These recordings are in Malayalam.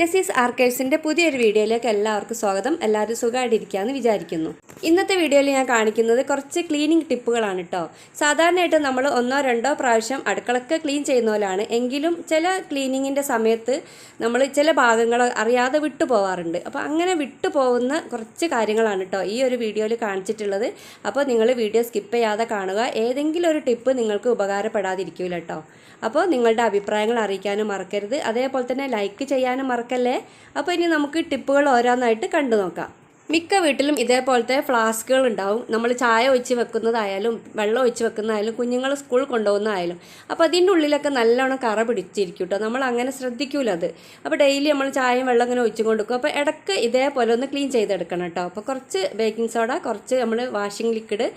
നസീസ് ആർക്കൈവ്സിന്റെ പുതിയൊരു വീഡിയോയിലേക്ക് എല്ലാവർക്കും സ്വാഗതം. എല്ലാവരും സുഖമായിട്ടിരിക്കുകയെന്ന് വിചാരിക്കുന്നു. ഇന്നത്തെ വീഡിയോയിൽ ഞാൻ കാണിക്കുന്നത് കുറച്ച് ക്ലീനിങ് ടിപ്പുകളാണ് കേട്ടോ സാധാരണയായിട്ട് നമ്മൾ ഒന്നോ രണ്ടോ പ്രാവശ്യം അടുക്കളൊക്കെ ക്ലീൻ ചെയ്യുന്ന പോലെയാണ് എങ്കിലും ചില ക്ലീനിങ്ങിന്റെ സമയത്ത് നമ്മൾ ചില ഭാഗങ്ങൾ അറിയാതെ വിട്ടു പോവാറുണ്ട്. അപ്പോൾ അങ്ങനെ വിട്ടു പോകുന്ന കുറച്ച് കാര്യങ്ങളാണ് കേട്ടോ ഈ ഒരു വീഡിയോയിൽ കാണിച്ചിട്ടുള്ളത്. അപ്പോൾ നിങ്ങൾ വീഡിയോ സ്കിപ്പ് ചെയ്യാതെ കാണുക. ഏതെങ്കിലും ഒരു ടിപ്പ് നിങ്ങൾക്ക് ഉപകാരപ്പെടാതിരിക്കില്ല കേട്ടോ അപ്പോൾ നിങ്ങളുടെ അഭിപ്രായങ്ങൾ അറിയിക്കാനും മറക്കരുത്. അതേപോലെ തന്നെ ലൈക്ക് ചെയ്യാനും മറക്കല്ലേ അപ്പോൾ ഇനി നമുക്ക് ടിപ്പുകൾ ഓരോന്നായിട്ട് കണ്ടു നോക്കാം മിക്ക വീട്ടിലും ഇതേപോലത്തെ ഫ്ലാസ്കുകൾ ഉണ്ടാവും നമ്മൾ ചായ ഒഴിച്ച് വെക്കുന്നതായാലും വെള്ളം ഒഴിച്ച് വെക്കുന്നതായാലും കുഞ്ഞുങ്ങൾ സ്കൂൾ കൊണ്ടുപോകുന്നതായാലും. അപ്പോൾ അതിന്റെ ഉള്ളിലൊക്കെ നല്ലോണം കറ പിടിച്ചിരിക്കും കേട്ടോ നമ്മൾ അങ്ങനെ ശ്രദ്ധിക്കൂല അത്. അപ്പോൾ ഡെയിലി നമ്മൾ ചായയും വെള്ളം ഇങ്ങനെ ഒഴിച്ച് കൊടുക്കും അപ്പോൾ ഇടയ്ക്ക് ഇതേപോലെ ഒന്ന് ക്ലീൻ ചെയ്തെടുക്കണം കേട്ടോ അപ്പോൾ കുറച്ച് ബേക്കിംഗ് സോഡ കുറച്ച് നമ്മൾ വാഷിംഗ് ലിക്വിഡ്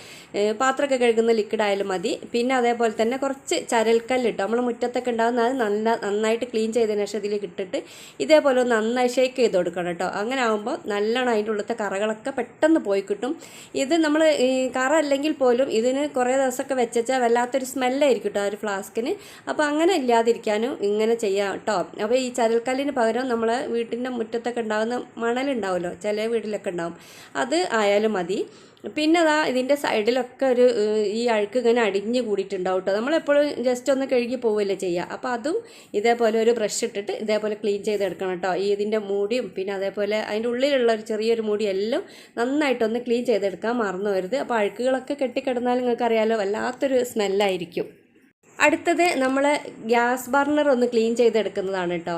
പാത്രമൊക്കെ കഴുകുന്ന ലിക്വിഡ് ആയാലും മതി. പിന്നെ അതേപോലെ തന്നെ കുറച്ച് ചരൽക്കല്ല് ചരൽക്കല്ലിട്ടോ നമ്മൾ മുറ്റത്തൊക്കെ ഉണ്ടാകുന്ന അത് നല്ല നന്നായിട്ട് ക്ലീൻ ചെയ്തതിന് ശേഷം ഇതിലേക്ക് ഇട്ടിട്ട് ഇതേപോലെ ഒന്ന് നന്നായി ഷേക്ക് ചെയ്ത് കൊടുക്കണം കേട്ടോ അങ്ങനെ ആകുമ്പോൾ നല്ലോണം അതിന്റെ ഉള്ളത്തെ കറകളൊക്കെ പെട്ടെന്ന് പോയി കിട്ടും. ഇത് നമ്മൾ ഈ കറ അല്ലെങ്കിൽ പോലും ഇതിന് കുറേ ദിവസമൊക്കെ വെച്ചാൽ വല്ലാത്തൊരു സ്മെല്ലായിരിക്കും കേട്ടോ ആ ഒരു ഫ്ലാസ്കിന്. അപ്പോൾ അങ്ങനെ ഇല്ലാതിരിക്കാനും ഇങ്ങനെ ചെയ്യാം കേട്ടോ അപ്പോൾ ഈ ചരൽക്കല്ലിന് പകരം നമ്മൾ വീട്ടിന്റെ മുറ്റത്തൊക്കെ ഉണ്ടാകുന്ന മണലുണ്ടാവുമല്ലോ ചില വീട്ടിലൊക്കെ ഉണ്ടാവും. അത് ആയാലും മതി. പിന്നെ അതാ ഇതിന്റെ സൈഡിലൊക്കെ ഒരു ഈ അഴുക്ക് ഇങ്ങനെ അടിഞ്ഞ് കൂടിയിട്ടുണ്ടാവും കേട്ടോ നമ്മളെപ്പോഴും ജസ്റ്റ് ഒന്ന് കഴുകി പോവുകയല്ലേ ചെയ്യുക അപ്പോൾ അതും ഇതേപോലെ ഒരു ബ്രഷ് ഇട്ടിട്ട് ഇതേപോലെ ക്ലീൻ ചെയ്തെടുക്കണം കേട്ടോ. ഈ ഇതിന്റെ മൂടിയും പിന്നെ അതേപോലെ അതിന്റെ ഉള്ളിലുള്ള ഒരു ചെറിയൊരു മൂടിയെല്ലാം നന്നായിട്ടൊന്ന് ക്ലീൻ ചെയ്തെടുക്കാൻ മറന്നു വരുത് അപ്പോൾ അഴുക്കുകളൊക്കെ കെട്ടിക്കിടന്നാൽ നിങ്ങൾക്ക് അറിയാലോ വല്ലാത്തൊരു സ്മെല്ലായിരിക്കും അടുത്തത് നമ്മൾ ഗ്യാസ് ബർണർ ഒന്ന് ക്ലീൻ ചെയ്തെടുക്കുന്നതാണ് കേട്ടോ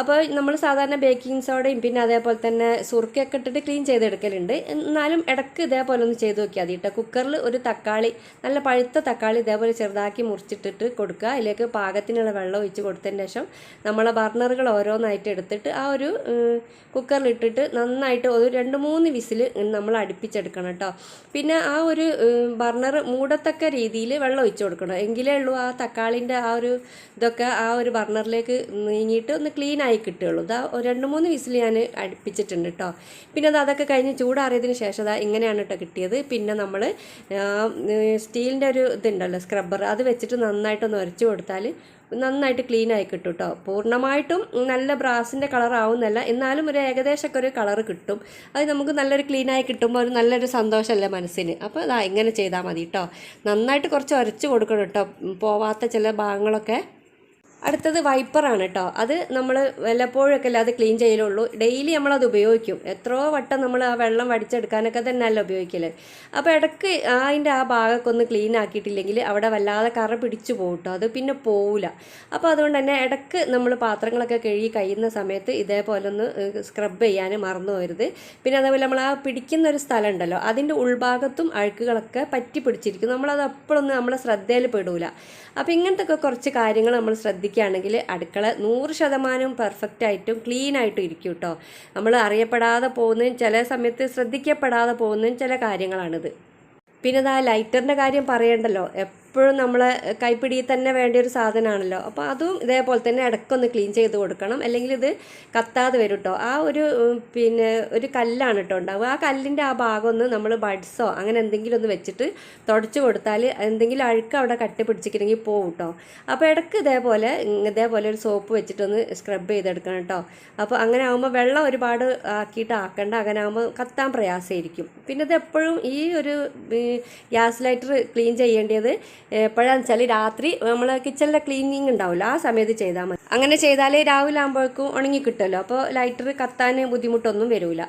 അപ്പോൾ നമ്മൾ സാധാരണ ബേക്കിംഗ് സോഡയും പിന്നെ അതേപോലെ തന്നെ സുറുക്കൊക്കെ ഇട്ടിട്ട് ക്ലീൻ ചെയ്തെടുക്കലുണ്ട്. എന്നാലും ഇടയ്ക്ക് ഇതേപോലെ ഒന്ന് ചെയ്ത് നോക്കിയാൽ മതി കേട്ടോ കുക്കറിൽ ഒരു തക്കാളി നല്ല പഴുത്ത തക്കാളി ഇതേപോലെ ചെറുതാക്കി മുറിച്ചിട്ടിട്ട് കൊടുക്കുക. അതിലേക്ക് പാകത്തിനുള്ള വെള്ളം ഒഴിച്ച് കൊടുത്തതിന് ശേഷം നമ്മളെ ബർണറുകൾ ഓരോന്നായിട്ട് എടുത്തിട്ട് ആ ഒരു കുക്കറിലിട്ടിട്ട് നന്നായിട്ട് ഒരു രണ്ട് മൂന്ന് വിസിൽ നമ്മൾ അടുപ്പിച്ചെടുക്കണം കേട്ടോ പിന്നെ ആ ഒരു ബർണർ മൂടത്തക്ക രീതിയിൽ വെള്ളം ഒഴിച്ച് കൊടുക്കണം. എങ്കിലേ ഉള്ളൂ ആ തക്കാളിന്റെ ആ ഒരു ഇതൊക്കെ ആ ഒരു ബർണറിലേക്ക് നീങ്ങിയിട്ട് ഒന്ന് ക്ലീൻ ആയി കിട്ടുകയുള്ളൂ. ഇതാ രണ്ട് മൂന്ന് വിസിൽ ഞാൻ അടുപ്പിച്ചിട്ടുണ്ട് കേട്ടോ പിന്നെ അത് അതൊക്കെ കഴിഞ്ഞ് ചൂടാറിയതിന് ശേഷം അതാ ഇങ്ങനെയാണ് കേട്ടോ കിട്ടിയത്. പിന്നെ നമ്മൾ സ്റ്റീലിന്റെ ഒരു ഇതുണ്ടല്ലോ സ്ക്രബ്ബർ അത് വെച്ചിട്ട് നന്നായിട്ടൊന്ന് ഉരച്ചു കൊടുത്താൽ നന്നായിട്ട് ക്ലീൻ ആയി കിട്ടും കേട്ടോ പൂർണമായിട്ടും നല്ല ബ്രാസിന്റെ കളർ ആവുന്നല്ല എന്നാലും ഒരു ഏകദേശമൊക്കെ ഒരു കളർ കിട്ടും. അത് നമുക്ക് നല്ലൊരു ക്ലീൻ ആയി കിട്ടുമ്പോൾ ഒരു നല്ലൊരു സന്തോഷമല്ലേ മനസ്സിന്? അപ്പോൾ അതാ ഇങ്ങനെ ചെയ്താൽ മതി കേട്ടോ നന്നായിട്ട് കുറച്ച് ഉരച്ച് കൊടുക്കണം കേട്ടോ പോവാത്ത ചില ഭാഗങ്ങളൊക്കെ അടുത്തത് വൈപ്പറാണ് കേട്ടോ അത് നമ്മൾ വല്ലപ്പോഴൊക്കെ അല്ലാതെ ക്ലീൻ ചെയ്യലുള്ളൂ. ഡെയിലി നമ്മളത് ഉപയോഗിക്കും. എത്രയോ വട്ടം നമ്മൾ ആ വെള്ളം വടിച്ചെടുക്കാനൊക്കെ തന്നെയല്ല ഉപയോഗിക്കൽ. അപ്പോൾ ഇടയ്ക്ക് അതിന്റെ ആ ഭാഗമൊക്കെ ഒന്ന് ക്ലീൻ ആക്കിയിട്ടില്ലെങ്കിൽ അവിടെ വല്ലാതെ കറ പിടിച്ചു പോകും കേട്ടോ അത് പിന്നെ പോവില്ല അപ്പോൾ അതുകൊണ്ട് തന്നെ ഇടയ്ക്ക് നമ്മൾ പാത്രങ്ങളൊക്കെ കഴുകി കഴിയുന്ന സമയത്ത് ഇതേപോലെ ഒന്ന് സ്ക്രബ് ചെയ്യാൻ മറന്നു പോരുത് പിന്നെ അതേപോലെ നമ്മൾ ആ പിടിക്കുന്ന ഒരു സ്ഥലം ഉണ്ടല്ലോ അതിന്റെ ഉൾഭാഗത്തും അഴുക്കുകളൊക്കെ പറ്റി പിടിച്ചിരിക്കും. നമ്മളത് അപ്പോഴൊന്നും നമ്മളെ ശ്രദ്ധയിൽ പെടൂല. അപ്പോൾ ഇങ്ങനത്തെ ഒക്കെ കുറച്ച് കാര്യങ്ങൾ നമ്മൾ ശ്രദ്ധിക്കുകയാണെങ്കിൽ അടുക്കള നൂറ് ശതമാനവും ക്ലീൻ ആയിട്ടും ഇരിക്കും കേട്ടോ നമ്മൾ അറിയപ്പെടാതെ പോകുന്നതും ചില സമയത്ത് ശ്രദ്ധിക്കപ്പെടാതെ പോകുന്നതും ചില കാര്യങ്ങളാണിത്. പിന്നെ ആ ലൈറ്ററിന്റെ കാര്യം പറയണ്ടല്ലോ. എപ്പോഴും നമ്മളെ കൈപ്പിടിയിൽ തന്നെ വേണ്ട ഒരു സാധനമാണല്ലോ. അപ്പോൾ അതും ഇതേപോലെ തന്നെ ഇടയ്ക്കൊന്ന് ക്ലീൻ ചെയ്ത് കൊടുക്കണം. അല്ലെങ്കിൽ ഇത് കത്താതെ വരും കേട്ടോ ആ ഒരു പിന്നെ ഒരു കല്ലാണ് കേട്ടോ ഉണ്ടാവുക. ആ കല്ലിന്റെ ആ ഭാഗം ഒന്ന് നമ്മൾ ബഡ്സോ അങ്ങനെ എന്തെങ്കിലും ഒന്ന് വെച്ചിട്ട് തുടച്ചു കൊടുത്താൽ എന്തെങ്കിലും അഴുക്ക് അവിടെ കട്ടി പിടിച്ചിട്ടുണ്ടെങ്കിൽ പോകും കേട്ടോ അപ്പോൾ ഇടയ്ക്ക് ഇതേപോലെ ഇതേപോലെ ഒരു സോപ്പ് വെച്ചിട്ടൊന്ന് സ്ക്രബ് ചെയ്തെടുക്കണം കേട്ടോ അപ്പോൾ അങ്ങനെ ആകുമ്പോൾ വെള്ളം ഒരുപാട് ആക്കിയിട്ട് ആക്കണ്ട. അങ്ങനെ ആകുമ്പോൾ കത്താൻ പ്രയാസമായിരിക്കും. പിന്നെ ഇത് എപ്പോഴും ഈ ഒരു ഗ്യാസ് ലൈറ്റർ ക്ലീൻ ചെയ്യേണ്ടത് എപ്പോഴാന്ന് വെച്ചാൽ രാത്രി നമ്മൾ കിച്ചണിലെ ക്ലീനിങ് ഉണ്ടാവില്ല ആ സമയത്ത് ചെയ്താൽ മതി. അങ്ങനെ ചെയ്താലേ രാവിലെ ആകുമ്പോഴേക്കും ഉണങ്ങി കിട്ടുമല്ലോ. അപ്പോൾ ലൈറ്റർ കത്താൻ ബുദ്ധിമുട്ടൊന്നും വരില്ല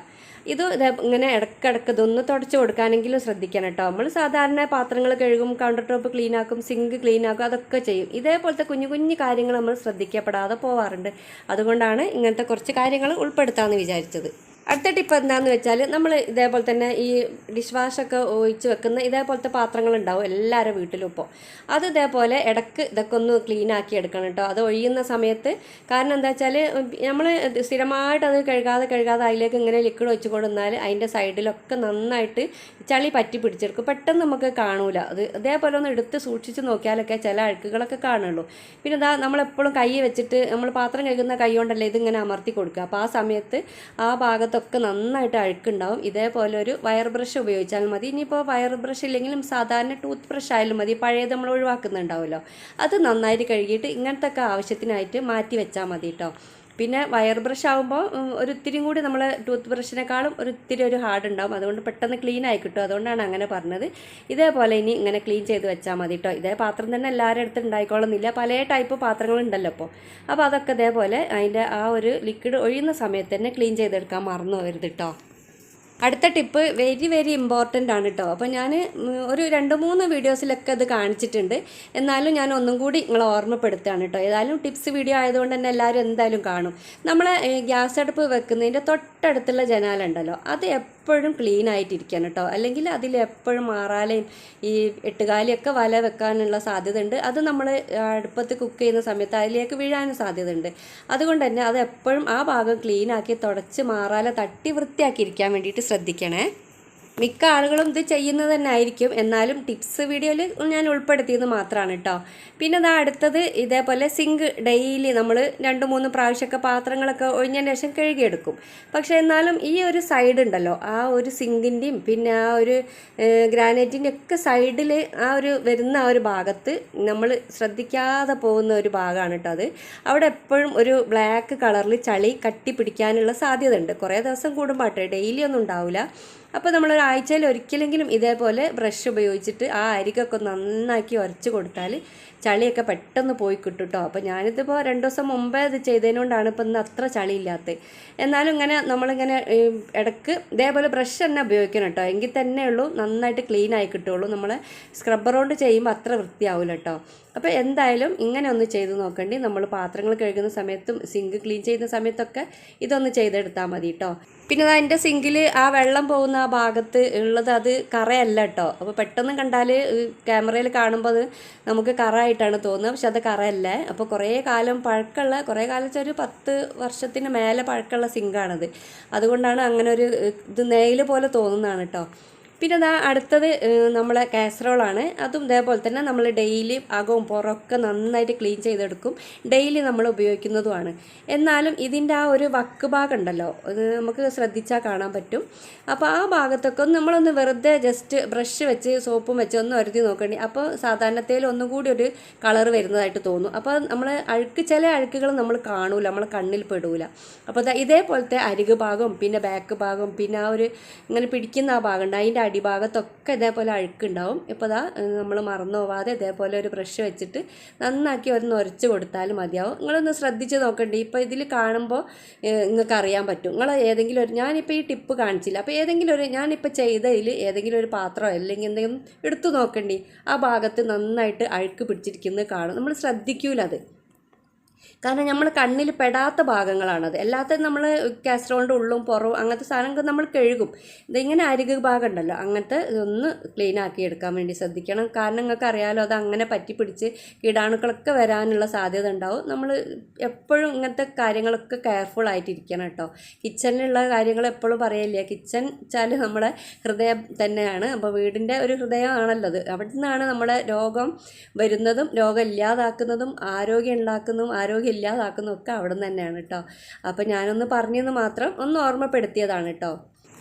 ഇത് ഇങ്ങനെ ഇടക്കിടക്ക് ഇതൊന്ന് തുടച്ച് കൊടുക്കാനെങ്കിലും ശ്രദ്ധിക്കണം കേട്ടോ. നമ്മൾ സാധാരണ പാത്രങ്ങൾ കഴുകും കൗണ്ടർ ടോപ്പ് ക്ലീൻ ആക്കും സിങ്ക് ക്ലീൻ ആക്കും അതൊക്കെ ചെയ്യും. ഇതേപോലത്തെ കുഞ്ഞു കുഞ്ഞു കാര്യങ്ങൾ നമ്മൾ ശ്രദ്ധിക്കപ്പെടാതെ പോവാറുണ്ട്. അതുകൊണ്ടാണ് ഇങ്ങനത്തെ കുറച്ച് കാര്യങ്ങൾ ഉൾപ്പെടുത്താമെന്ന് വിചാരിച്ചത്. അടുത്ത ടിപ്പ് എന്താണെന്ന് വെച്ചാൽ നമ്മൾ ഇതേപോലെ തന്നെ ഈ ഡിഷ് വാഷൊക്കെ ഒഴിച്ച് വെക്കുന്ന ഇതേപോലത്തെ പാത്രങ്ങളുണ്ടാവും എല്ലാവരുടെ വീട്ടിലും ഇപ്പോൾ അത് ഇതേപോലെ ഇടയ്ക്ക് ഇതൊക്കെ ഒന്ന് ക്ലീൻ ആക്കി എടുക്കണം കേട്ടോ അത് ഒഴിയുന്ന സമയത്ത് കാരണം എന്താ വെച്ചാൽ നമ്മൾ സ്ഥിരമായിട്ട് അത് കഴുകാതെ കഴുകാതെ അതിലേക്ക് ഇങ്ങനെ ലിക്വിഡ് ഒഴിച്ച് കൊണ്ടുവന്നാൽ അതിന്റെ സൈഡിലൊക്കെ നന്നായിട്ട് ചളി പറ്റി പിടിച്ചെടുക്കും. പെട്ടെന്ന് നമുക്ക് കാണൂല. അത് ഇതേപോലെ ഒന്ന് എടുത്ത് സൂക്ഷിച്ച് നോക്കിയാലൊക്കെ ചില അഴുക്കുകളൊക്കെ കാണുള്ളൂ. പിന്നെ ഇതാ നമ്മളെപ്പോഴും കൈ വെച്ചിട്ട് നമ്മൾ പാത്രം കഴുകുന്ന കൈ കൊണ്ടല്ലേ ഇതിങ്ങനെ അമർത്തി കൊടുക്കുക. അപ്പോൾ ആ സമയത്ത് ആ ഭാഗത്തൊക്കെ നന്നായിട്ട് അഴുക്കുണ്ടാവും. ഇതേപോലെ ഒരു വയർ ബ്രഷ് ഉപയോഗിച്ചാൽ മതി. ഇനിയിപ്പോൾ വയർ ബ്രഷ് ഇല്ലെങ്കിലും സാധാരണ ടൂത്ത് ബ്രഷ് ആയാലും മതി. പഴയത് നമ്മൾ ഒഴിവാക്കുന്നുണ്ടാവുമല്ലോ. അത് നന്നായിട്ട് കഴുകിയിട്ട് ഇങ്ങനത്തെ ഒക്കെ ആവശ്യത്തിനായിട്ട് മാറ്റി വെച്ചാൽ മതി കേട്ടോ പിന്നെ വയർ ബ്രഷ് ആകുമ്പോൾ ഒരിത്തിരിയും കൂടി നമ്മൾ ടൂത്ത് ബ്രഷിനേക്കാളും ഒരിത്തിരി ഒരു ഹാർഡ് ഉണ്ടാവും. അതുകൊണ്ട് പെട്ടെന്ന് ക്ലീൻ ആയി കിട്ടും. അതുകൊണ്ടാണ് അങ്ങനെ പറഞ്ഞത്. ഇതേപോലെ ഇനി ഇങ്ങനെ ക്ലീൻ ചെയ്ത് വെച്ചാൽ മതി കേട്ടോ ഇതേ പാത്രം തന്നെ എല്ലാവരുടെ അടുത്ത് ഉണ്ടായിക്കോളുന്നില്ല. പല ടൈപ്പ് പാത്രങ്ങളുണ്ടല്ലോ അപ്പോൾ അപ്പോൾ അതൊക്കെ ഇതേപോലെ അതിന്റെ ആ ഒരു ലിക്വിഡ് ഒഴിയുന്ന സമയത്ത് തന്നെ ക്ലീൻ ചെയ്തെടുക്കാൻ മറന്നു വരുത് കേട്ടോ അടുത്ത ടിപ്പ് വെരി വെരി ഇമ്പോർട്ടന്റ് ആണ് കേട്ടോ അപ്പോൾ ഞാൻ ഒരു രണ്ട് മൂന്ന് വീഡിയോസിലൊക്കെ അത് കാണിച്ചിട്ടുണ്ട്. എന്നാലും ഞാൻ ഒന്നും കൂടി നിങ്ങളെ ഓർമ്മപ്പെടുത്തുകയാണ് കേട്ടോ ഏതായാലും ടിപ്സ് വീഡിയോ ആയതുകൊണ്ട് തന്നെ എല്ലാവരും എന്തായാലും കാണും. നമ്മൾ ഗ്യാസ് അടുപ്പ് വെക്കുന്നതിന്റെ തൊട്ടടുത്തുള്ള ജനാലുണ്ടല്ലോ അത് എപ്പോഴും ക്ലീൻ ആയിട്ടിരിക്കണം കേട്ടോ. അല്ലെങ്കിൽ അതിൽ എപ്പോഴും മാറാലയും ഈ എട്ടുകാലിയൊക്കെ വല വെക്കാനുള്ള സാധ്യത ഉണ്ട് അത് നമ്മൾ അടുപ്പത്ത് കുക്ക് ചെയ്യുന്ന സമയത്ത് അതിലേക്ക് വീഴാനും സാധ്യതയുണ്ട്. അതുകൊണ്ട് തന്നെ അത് എപ്പോഴും ആ ഭാഗം ക്ലീൻ ആക്കി തുടച്ച് മാറാല തട്ടി വൃത്തിയാക്കിയിരിക്കാൻ വേണ്ടിയിട്ട് ശ്രദ്ധിക്കണേ. മിക്ക ആളുകളും ഇത് ചെയ്യുന്നത് തന്നെ ആയിരിക്കും. എന്നാലും ടിപ്സ് വീഡിയോയിൽ ഞാൻ ഉൾപ്പെടുത്തിയത് മാത്രമാണ് കേട്ടോ പിന്നെ ഇതാ അടുത്തത് ഇതേപോലെ സിങ്ക് ഡെയിലി നമ്മൾ രണ്ട് മൂന്ന് പ്രാവശ്യമൊക്കെ പാത്രങ്ങളൊക്കെ ഒഴിഞ്ഞതിന് ശേഷം കഴുകിയെടുക്കും. പക്ഷേ എന്നാലും ഈ ഒരു സൈഡ് ഉണ്ടല്ലോ ആ ഒരു സിങ്കിന്റെയും പിന്നെ ആ ഒരു ഗ്രാനൈറ്റിന്റെ ഒക്കെ സൈഡിൽ ആ ഒരു വരുന്ന ആ ഒരു ഭാഗത്ത് നമ്മൾ ശ്രദ്ധിക്കാതെ പോകുന്ന ഒരു ഭാഗമാണ് കേട്ടോ അത്. അവിടെ എപ്പോഴും ഒരു ബ്ലാക്ക് കളറിൽ ചളി കട്ടി പിടിക്കാനുള്ള സാധ്യത ഉണ്ട് കുറേ ദിവസം കൂടുമ്പോട്ടെ ഡെയിലി ഒന്നും ഉണ്ടാവില്ല അപ്പോൾ നമ്മൾ ഒരാഴ്ചയിൽ ഒരിക്കലെങ്കിലും ഇതേപോലെ ബ്രഷ് ഉപയോഗിച്ചിട്ട് ആ അരികൊക്കെ നന്നാക്കി ഉരച്ച് കൊടുത്താൽ ചളിയൊക്കെ പെട്ടെന്ന് പോയി കിട്ടും കേട്ടോ അപ്പോൾ ഞാനിതിപ്പോൾ രണ്ട് ദിവസം മുമ്പേ ഇത് ചെയ്തതിനോണ്ടാണ് ഇപ്പം ഇന്ന് അത്ര ചളി ഇല്ലാത്തത് എന്നാലും ഇങ്ങനെ നമ്മളിങ്ങനെ ഇടയ്ക്ക് ഇതേപോലെ ബ്രഷ് തന്നെ ഉപയോഗിക്കണം കേട്ടോ. എങ്കിൽ തന്നെ ഉള്ളൂ നന്നായിട്ട് ക്ലീൻ ആയി കിട്ടുള്ളൂ നമ്മൾ സ്ക്രബ്ബർ കൊണ്ട് ചെയ്യുമ്പോൾ അത്ര വൃത്തിയാവില്ല കേട്ടോ. അപ്പോൾ എന്തായാലും ഇങ്ങനെ ഒന്ന് ചെയ്ത് നോക്കണ്ടി. നമ്മൾ പാത്രങ്ങൾ കഴുകുന്ന സമയത്തും സിങ്ക് ക്ലീൻ ചെയ്യുന്ന സമയത്തൊക്കെ ഇതൊന്ന് ചെയ്തെടുത്താൽ മതി കേട്ടോ. പിന്നെ അത് എന്റെ സിങ്കിൽ ആ വെള്ളം പോകുന്ന ആ ഭാഗത്ത് ഉള്ളത് അത് കറയല്ല കേട്ടോ അപ്പോൾ പെട്ടെന്ന് കണ്ടാൽ ക്യാമറയിൽ കാണുമ്പോൾ അത് നമുക്ക് കറ ആയിട്ടാണ് തോന്നുന്നത്. പക്ഷെ അത് കറയല്ല. അപ്പോൾ കുറേ കാലം പഴക്കമുള്ള കുറേ കാലം വെച്ചാൽ ഒരു പത്ത് വർഷത്തിന് മേലെ പഴക്കമുള്ള സിങ്കാണത് അതുകൊണ്ടാണ് അങ്ങനെ ഒരു ഇത് നെയിൽ പോലെ തോന്നുന്നതാണ് കേട്ടോ പിന്നെ ഇതാ അടുത്തത് നമ്മളെ കാസറോളാണ്. അതും ഇതേപോലെ തന്നെ നമ്മൾ ഡെയിലി അകവും പുറമൊക്കെ നന്നായിട്ട് ക്ലീൻ ചെയ്തെടുക്കും. ഡെയിലി നമ്മൾ ഉപയോഗിക്കുന്നതുമാണ്. എന്നാലും ഇതിന്റെ ആ ഒരു വക്ക് ഭാഗം ഉണ്ടല്ലോ അത് നമുക്ക് ശ്രദ്ധിച്ചാൽ കാണാൻ പറ്റും. അപ്പോൾ ആ ഭാഗത്തൊക്കെ ഒന്ന് നമ്മളൊന്ന് വെറുതെ ജസ്റ്റ് ബ്രഷ് വെച്ച് സോപ്പും വെച്ച് ഒന്ന് ഒരുതി നോക്കണ്ടി. അപ്പോൾ സാധാരണത്തേൽ ഒന്നും കൂടി ഒരു കളർ വരുന്നതായിട്ട് തോന്നും. അപ്പോൾ നമ്മൾ അഴുക്ക് ചില അഴുക്കുകൾ നമ്മൾ കാണൂല നമ്മളെ കണ്ണിൽ പെടൂല. അപ്പോൾ ദാ ഇതേപോലത്തെ അരികു ഭാഗം പിന്നെ ബാക്ക് ഭാഗം പിന്നെ ആ ഒരു ഇങ്ങനെ പിടിക്കുന്ന ആ ഭാഗം ഉണ്ട്. അതിന്റെ അടിഭാഗത്തൊക്കെ ഇതേപോലെ അഴുക്കുണ്ടാവും. ഇപ്പോൾ ദാ നമ്മൾ മറന്നു പോവാതെ ഇതേപോലെ ഒരു ബ്രഷ് വെച്ചിട്ട് നന്നാക്കി ഒന്ന് ഉരച്ച് കൊടുത്താൽ മതിയാവും. നിങ്ങളൊന്ന് ശ്രദ്ധിച്ച് നോക്കണ്ടേ? ഇപ്പോൾ ഇതിൽ കാണുമ്പോൾ നിങ്ങൾക്ക് അറിയാൻ പറ്റും. നിങ്ങൾ ഏതെങ്കിലും ഒരു ഞാനിപ്പോൾ ഈ ടിപ്പ് കാണിച്ചില്ല. അപ്പോൾ ഏതെങ്കിലും ഒരു ഞാനിപ്പോൾ ചെയ്തതിൽ ഏതെങ്കിലും ഒരു പാത്രമോ അല്ലെങ്കിൽ എന്തെങ്കിലും എടുത്തു നോക്കണ്ടി? ആ ഭാഗത്ത് നന്നായിട്ട് അഴുക്ക് പിടിച്ചിരിക്കുന്നത് കാണും. നമ്മൾ ശ്രദ്ധിക്കൂല അത് കാരണം നമ്മൾ കണ്ണിൽ പെടാത്ത ഭാഗങ്ങളാണത്. അല്ലാത്ത നമ്മൾ കാസറോളിന്റെ ഉള്ളും പുറവും അങ്ങനത്തെ സാധനങ്ങൾ നമ്മൾ കഴുകും. ഇതിങ്ങനെ അരികു ഭാഗം ഉണ്ടല്ലോ. അങ്ങനത്തെ ഇതൊന്ന് ക്ലീൻ ആക്കി എടുക്കാൻ വേണ്ടി ശ്രദ്ധിക്കണം. കാരണം നിങ്ങൾക്ക് അറിയാലോ അത് അങ്ങനെ പറ്റിപ്പിടിച്ച് കീടാണുക്കളൊക്കെ വരാനുള്ള സാധ്യത ഉണ്ടാവും. നമ്മൾ എപ്പോഴും ഇങ്ങനത്തെ കാര്യങ്ങളൊക്കെ കെയർഫുൾ ആയിട്ടിരിക്കണം കേട്ടോ. കിച്ചണിലുള്ള കാര്യങ്ങൾ എപ്പോഴും പറയില്ല കിച്ചൺ വെച്ചാൽ നമ്മുടെ ഹൃദയം തന്നെയാണ്. അപ്പോൾ വീടിന്റെ ഒരു ഹൃദയമാണല്ലോ അത്. അവിടെ നിന്നാണ് നമ്മുടെ രോഗം വരുന്നതും രോഗം ഇല്ലാതാക്കുന്നതും ആരോഗ്യം ഉണ്ടാക്കുന്നതും ആരോഗ്യം ഇല്ലാതാക്കുന്നതൊക്കെ അവിടെ നിന്ന് തന്നെയാണ് കേട്ടോ. അപ്പോൾ ഞാനൊന്ന് പറഞ്ഞെന്ന് മാത്രം ഒന്ന് ഓർമ്മപ്പെടുത്തിയതാണ് കേട്ടോ.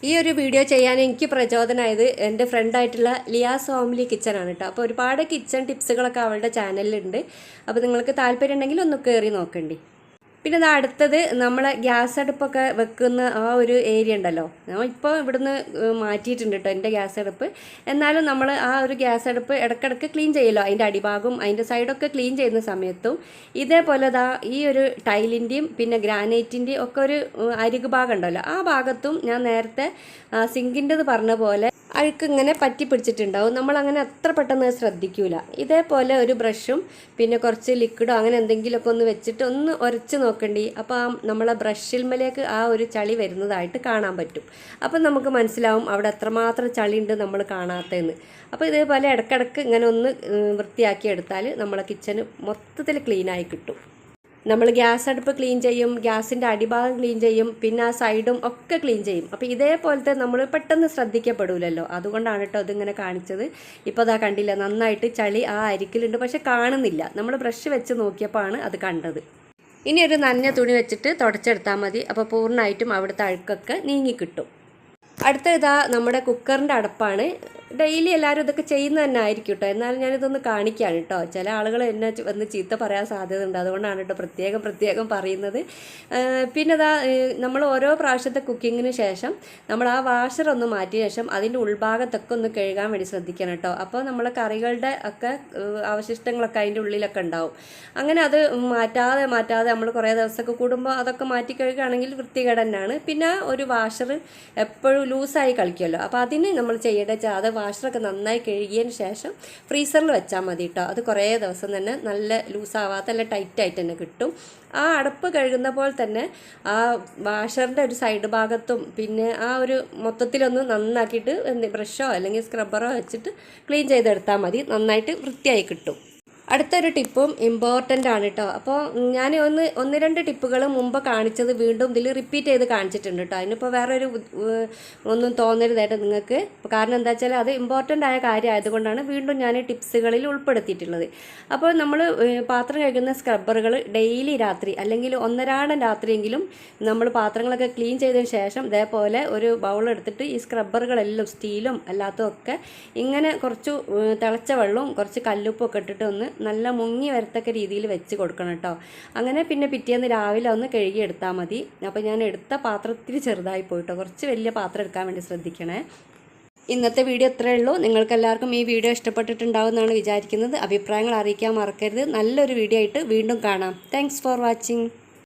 ഈ ഒരു വീഡിയോ ചെയ്യാൻ എനിക്ക് പ്രചോദനമായത് എന്റെ ഫ്രണ്ടായിട്ടുള്ള ലിയാസ് ഹോംലി കിച്ചണാണ് കേട്ടോ. അപ്പോൾ ഒരുപാട് കിച്ചൺ ടിപ്സുകളൊക്കെ അവളുടെ ചാനലിലുണ്ട് അപ്പോൾ നിങ്ങൾക്ക് താല്പര്യം ഉണ്ടെങ്കിൽ ഒന്ന് കയറി നോക്കണ്ടി. പിന്നെ ഇത് അടുത്തത് നമ്മളെ ഗ്യാസ് അടുപ്പൊക്കെ വെക്കുന്ന ആ ഒരു ഏരിയ ഉണ്ടല്ലോ. ഇപ്പോൾ ഇവിടുന്ന് മാറ്റിയിട്ടുണ്ട് കേട്ടോ എന്റെ ഗ്യാസ് അടുപ്പ്. എന്നാലും നമ്മൾ ആ ഒരു ഗ്യാസ് അടുപ്പ് ഇടയ്ക്കിടയ്ക്ക് ക്ലീൻ ചെയ്യല്ലോ. അതിന്റെ അടിഭാഗം അതിന്റെ സൈഡൊക്കെ ക്ലീൻ ചെയ്യുന്ന സമയത്തും ഇതേപോലെ ദാ ഈ ഒരു ടൈലിന്റെയും പിന്നെ ഗ്രാനൈറ്റിന്റെയും ഒക്കെ ഒരു അരികു ഭാഗം ഉണ്ടല്ലോ. ആ ഭാഗത്തും ഞാൻ നേരത്തെ സിങ്കിന്റെത് പറഞ്ഞ പോലെ അഴുക്ക് ഇങ്ങനെ പറ്റി പിടിച്ചിട്ടുണ്ടാവും. നമ്മൾ അങ്ങനെ അത്ര പെട്ടെന്ന് ശ്രദ്ധിക്കൂല. ഇതേപോലെ ഒരു ബ്രഷും പിന്നെ കുറച്ച് ലിക്വിഡോ അങ്ങനെ എന്തെങ്കിലുമൊക്കെ ഒന്ന് വെച്ചിട്ട് ഒന്ന് ഉരച്ച് നോക്കണ്ടി. അപ്പോൾ ആ നമ്മളെ ബ്രഷിൽമലേക്ക് ആ ഒരു ചളി വരുന്നതായിട്ട് കാണാൻ പറ്റും. അപ്പം നമുക്ക് മനസ്സിലാവും അവിടെ എത്രമാത്രം ചളി ഉണ്ട് നമ്മൾ കാണാത്തതെന്ന്. അപ്പോൾ ഇതേപോലെ ഇടക്കിടക്ക് ഇങ്ങനെ ഒന്ന് വൃത്തിയാക്കി എടുത്താൽ നമ്മളെ കിച്ചന് മൊത്തത്തിൽ ക്ലീനായി കിട്ടും. നമ്മൾ ഗ്യാസ് അടുപ്പ് ക്ലീൻ ചെയ്യും ഗ്യാസിന്റെ അടിഭാഗം ക്ലീൻ ചെയ്യും പിന്നെ ആ സൈഡും ഒക്കെ ക്ലീൻ ചെയ്യും. അപ്പോൾ ഇതേപോലത്തെ നമ്മൾ പെട്ടെന്ന് ശ്രദ്ധിക്കപ്പെടൂലല്ലോ. അതുകൊണ്ടാണ് കേട്ടോ അതിങ്ങനെ കാണിച്ചത്. ഇപ്പോൾ അതാ കണ്ടില്ല നന്നായിട്ട് ചളി ആ അരിക്കലുണ്ട്. പക്ഷെ കാണുന്നില്ല. നമ്മൾ ബ്രഷ് വെച്ച് നോക്കിയപ്പോൾ ആണ് അത് കണ്ടത്. ഇനി ഒരു നനഞ്ഞ തുണി വെച്ചിട്ട് തുടച്ചെടുത്താൽ മതി. അപ്പോൾ പൂർണമായിട്ടും അവിടുത്തെ അഴുക്കൊക്കെ നീങ്ങിക്കിട്ടും അടുത്ത ഇതാ നമ്മുടെ കുക്കറിന്റെ അടപ്പാണ്. ഡെയിലി എല്ലാവരും ഇതൊക്കെ ചെയ്യുന്ന തന്നെ ആയിരിക്കും കേട്ടോ എന്നാലും ഞാനിതൊന്ന് കാണിക്കുകയാണ് കേട്ടോ ചില ആളുകൾ എന്നെ വന്ന് ചീത്ത പറയാൻ സാധ്യത ഉണ്ട് അതുകൊണ്ടാണ് കേട്ടോ പ്രത്യേകം പ്രത്യേകം പറയുന്നത്. പിന്നെ അതാ നമ്മൾ ഓരോ പ്രാവശ്യത്തെ കുക്കിങ്ങിന് ശേഷം നമ്മൾ ആ വാഷർ ഒന്ന് മാറ്റിയ ശേഷം അതിന്റെ ഉൾഭാഗത്തൊക്കെ ഒന്ന് കഴുകാൻ വേണ്ടി ശ്രദ്ധിക്കണം കേട്ടോ അപ്പോൾ നമ്മൾ കറികളുടെ ഒക്കെ അവശിഷ്ടങ്ങളൊക്കെ അതിന്റെ ഉള്ളിലൊക്കെ ഉണ്ടാവും. അങ്ങനെ അത് മാറ്റാതെ മാറ്റാതെ നമ്മൾ കുറേ ദിവസമൊക്കെ കൂടുമ്പോൾ അതൊക്കെ മാറ്റി കഴുകുകയാണെങ്കിൽ വൃത്തികേട് പിന്നെ ഒരു വാഷർ എപ്പോഴും ലൂസായി കളിക്കുമല്ലോ. അപ്പോൾ അതിന് നമ്മൾ ചെയ്യേണ്ടത് വെച്ചാൽ അത് വാഷറൊക്കെ നന്നായി കഴുകിയതിന് ശേഷം ഫ്രീസറിൽ വെച്ചാൽ മതി കേട്ടോ അത് കുറേ ദിവസം തന്നെ നല്ല ലൂസാവാത്ത നല്ല ടൈറ്റായിട്ട് തന്നെ കിട്ടും. ആ അടപ്പ് കഴുകുന്ന പോലെ തന്നെ ആ വാഷറിന്റെ ഒരു സൈഡ് ഭാഗത്തും പിന്നെ ആ ഒരു മൊത്തത്തിലൊന്ന് നന്നാക്കിയിട്ട് ബ്രഷോ അല്ലെങ്കിൽ സ്ക്രബ്ബറോ വെച്ചിട്ട് ക്ലീൻ ചെയ്തെടുത്താൽ മതി. നന്നായിട്ട് വൃത്തിയായി കിട്ടും. അടുത്തൊരു ടിപ്പും ഇമ്പോർട്ടന്റ് ആണ് കേട്ടോ അപ്പോൾ ഞാൻ ഒന്ന് ഒന്ന് രണ്ട് ടിപ്പുകൾ മുമ്പ് കാണിച്ചത് വീണ്ടും ഇതിൽ റിപ്പീറ്റ് ചെയ്ത് കാണിച്ചിട്ടുണ്ട് കേട്ടോ അതിനിപ്പോൾ വേറെ ഒരു ഏഹ്, ഒന്നും തോന്നരുതായിട്ട് നിങ്ങൾക്ക്. കാരണം എന്താ വെച്ചാൽ അത് ഇമ്പോർട്ടന്റ് ആയ കാര്യം ആയതുകൊണ്ടാണ് വീണ്ടും ഞാൻ ടിപ്സുകളിൽ ഉൾപ്പെടുത്തിയിട്ടുള്ളത്. അപ്പോൾ നമ്മൾ പാത്രം കഴിക്കുന്ന സ്ക്രബ്ബറുകൾ ഡെയിലി രാത്രി അല്ലെങ്കിൽ ഒന്നരാടം രാത്രിയെങ്കിലും നമ്മൾ പാത്രങ്ങളൊക്കെ ക്ലീൻ ചെയ്തതിന് ശേഷം ഇതേപോലെ ഒരു ബൗൾ എടുത്തിട്ട് ഈ സ്ക്രബ്ബറുകളെല്ലാം സ്റ്റീലും അല്ലാത്തതൊക്കെ ഇങ്ങനെ കുറച്ച് തിളച്ച വെള്ളവും കുറച്ച് കല്ലുപ്പും ഒക്കെ ഇട്ടിട്ട് ഒന്ന് നല്ല മുങ്ങി വരത്തക്ക രീതിയിൽ വെച്ച് കൊടുക്കണം കേട്ടോ. അങ്ങനെ പിന്നെ പിറ്റേന്ന് രാവിലെ ഒന്ന് കഴുകി എടുത്താൽ മതി. അപ്പോൾ ഞാൻ എടുത്ത പാത്രത്തിൽ ചെറുതായി പോയിട്ടോ. കുറച്ച് വലിയ പാത്രം എടുക്കാൻ വേണ്ടി ശ്രദ്ധിക്കണേ. ഇന്നത്തെ വീഡിയോ ഇത്രയേ ഉള്ളൂ. നിങ്ങൾക്കെല്ലാവർക്കും ഈ വീഡിയോ ഇഷ്ടപ്പെട്ടിട്ടുണ്ടാവും എന്നാണ് വിചാരിക്കുന്നത്. അഭിപ്രായങ്ങൾ അറിയിക്കാൻ മറക്കരുത്. നല്ലൊരു വീഡിയോ ആയിട്ട് വീണ്ടും കാണാം. Thanks for watching